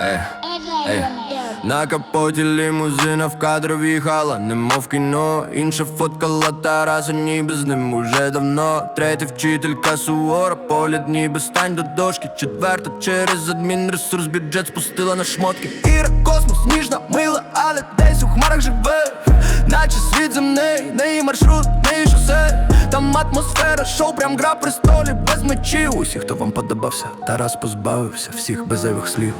Ей, ей. На капоті лімузина в кадр в'їхала, немов кіно. Інша фоткала Тараса, ніби з ним уже давно. Третя вчителька сувора, погляд ніби стань до дошки. Четверта через адмінресурс бюджет спустила на шмотки. Іра, космос, ніжна, мила, але десь у хмарах живе. Наче світ земний, неї маршрут, неї Там атмосфера, шоу, прям гра престолів без мечів. Усі, хто вам подобався, Тарас позбавився всіх без слів.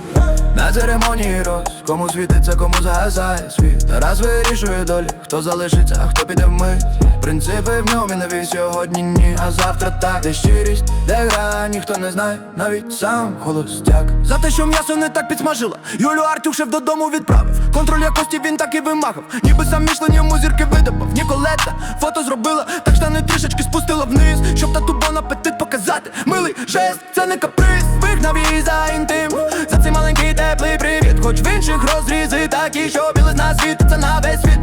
На церемонії роз, кому світиться, кому загасає світ. Тарас вирішує долі, хто залишиться, а хто піде вмить Принципи в ньому нові сьогодні ні, а завтра так. Де щирість, де гра, ніхто не знає, навіть сам холостяк. За те, що м'ясо не так підсмажило Юлю Артюшев додому відправив Контроль якості він так і вимагав Ніби сам Мішлен йому зірки видобав. Ніколета фото зробила, так штани трішечки спустила вниз Щоб татубон апетит показати. Милий жест, це не каприз. Вигнав її за інтим. За цей маленький теплий привіт. Хоч в інших розрізи такі, що білизна світиться на весь світ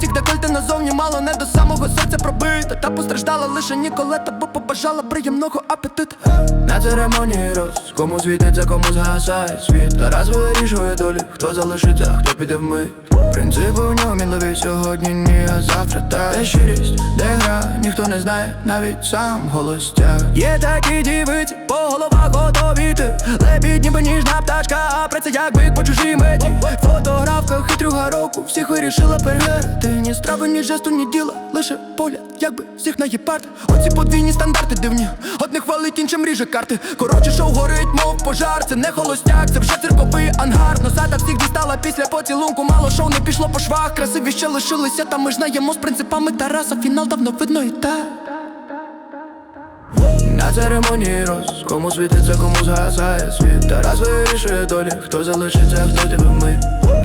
Третіх декольте назовні мало не до самого серця пробита Та постраждала лише Ніколета, бо побажала приємного апетиту. На церемонії роз, кому світиться, кому згасає світ. Тарас вирішує долі, хто залишиться, хто піде вмить Принципи у ньому мінливі сьогодні ні, а завтра так Де щирість, де гра, ніхто не знає, навіть сам холостяк Є такі дівиці, по головах готові ти Лебідь ніби ніжна пташка, а праця як бик по чужій меті. Фотографка хитрюга року, всіх вирішила переграти Ні страви, ні жесту, ні діла, лише погляд, якби всіх наїбати. Оці подвійні стандарти дивні, одних іншим ріже карти. Коротше, шоу горить, мов пожар, це не холостяк, це вже цирковий ангар. Носата всіх дістала після поцілунку, мало шоу не пішло по швах. Красиві ще лишилися, та ми ж знаємо з принципами Тараса. Фінал давно видно і так. На церемонії роз, кому світиться, кому згасає світ. Тарас вирішує долі, хто залишиться, хто тебе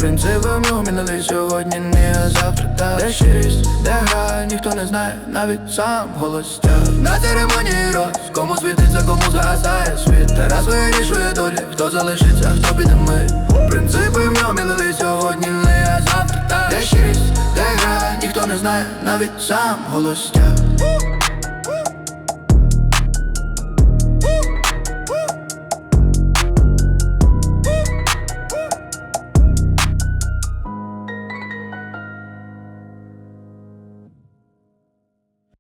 Принципи нього сьогодні, не завтра так Де щирість, де гра, ніхто не знає, навіть сам холостяк На церемонії роз, кому світиться, кому згасає світ. Тарас вирішує долі, хто залишиться, хто піде мить Принципи мінили сьогодні, не а завтра так Де щирість, де гра, ніхто не знає, навіть сам холостяк